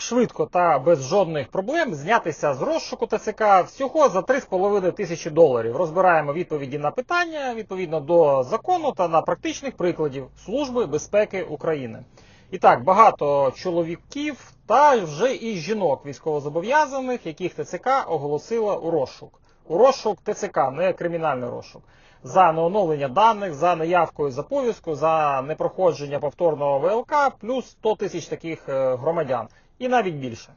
швидко та без жодних проблем знятися з розшуку ТЦК всього за 3,5 тисячі доларів. Розбираємо відповіді на питання відповідно до закону та на практичних прикладів Служби безпеки України. І так, багато чоловіків та вже і жінок військовозобов'язаних, яких ТЦК оголосила у розшук. У розшук ТЦК, не кримінальний розшук. За неоновлення даних, за неявкою за за непроходження повторного ВЛК, плюс 100 тисяч таких е, громадян, і навіть більше.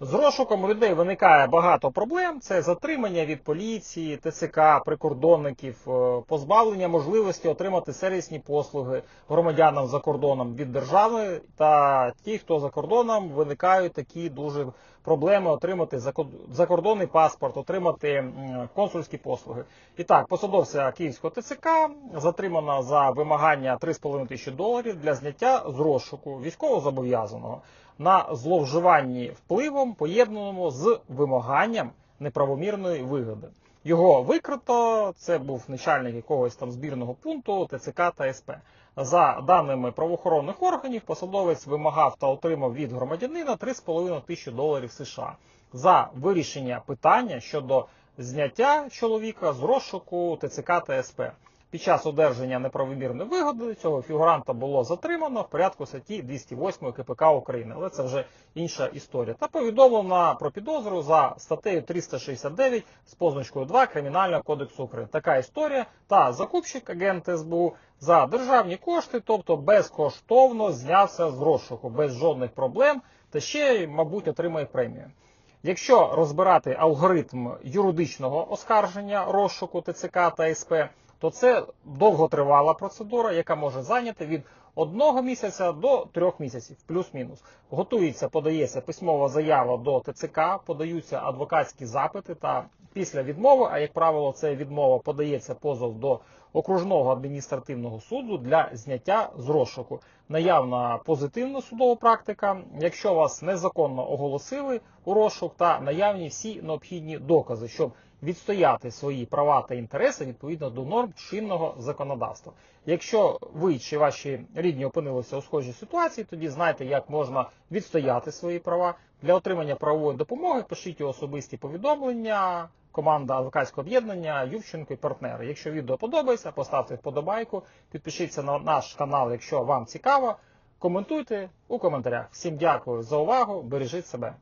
З розшуком людей виникає багато проблем: це затримання від поліції, ТЦК, прикордонників, е, позбавлення можливості отримати сервісні послуги громадянам за кордоном від держави. Та ті, хто за кордоном виникають такі дуже проблеми отримати закор- закордонний паспорт, отримати консульські послуги. І так, посадовця Київського ТЦК затримано за вимагання 3,5 тисячі доларів для зняття з розшуку військовозобов'язаного. На зловживанні впливом, поєднаному з вимаганням неправомірної вигоди. Його викрито, це був начальник якогось там збірного пункту ТЦК та СП. За даними правоохоронних органів, посадовець вимагав та отримав від громадянина 3,5 тисячі доларів США за вирішення питання щодо зняття чоловіка з розшуку ТЦК та СП. Під час одержання неправомірної вигоди цього фігуранта було затримано в порядку статті 208 КПК України, але це вже інша історія. Та повідомлено про підозру за статтею 369 з позначкою 2 Кримінального кодексу України. Така історія та закупщик агент СБУ за державні кошти, тобто безкоштовно знявся з розшуку, без жодних проблем, та ще, мабуть, отримає премію. Якщо розбирати алгоритм юридичного оскарження розшуку ТЦК та СП, то це довготривала процедура, яка може зайняти від одного місяця до трьох місяців, плюс-мінус. Готується, подається письмова заява до ТЦК, подаються адвокатські запити та після відмови, а як правило, це відмова подається позов до окружного адміністративного суду для зняття з розшуку. Наявна позитивна судова практика, якщо вас незаконно оголосили у розшук та наявні всі необхідні докази, щоб відстояти свої права та інтереси відповідно до норм чинного законодавства. Якщо ви чи ваші рідні опинилися у схожій ситуації, тоді знайте, як можна відстояти свої права. Для отримання правової допомоги пишіть особисті повідомлення. Команда адвокатського об'єднання Ювченко і партнери. Якщо відео подобається, поставте вподобайку, підпишіться на наш канал, якщо вам цікаво. Коментуйте у коментарях. Всім дякую за увагу. Бережіть себе.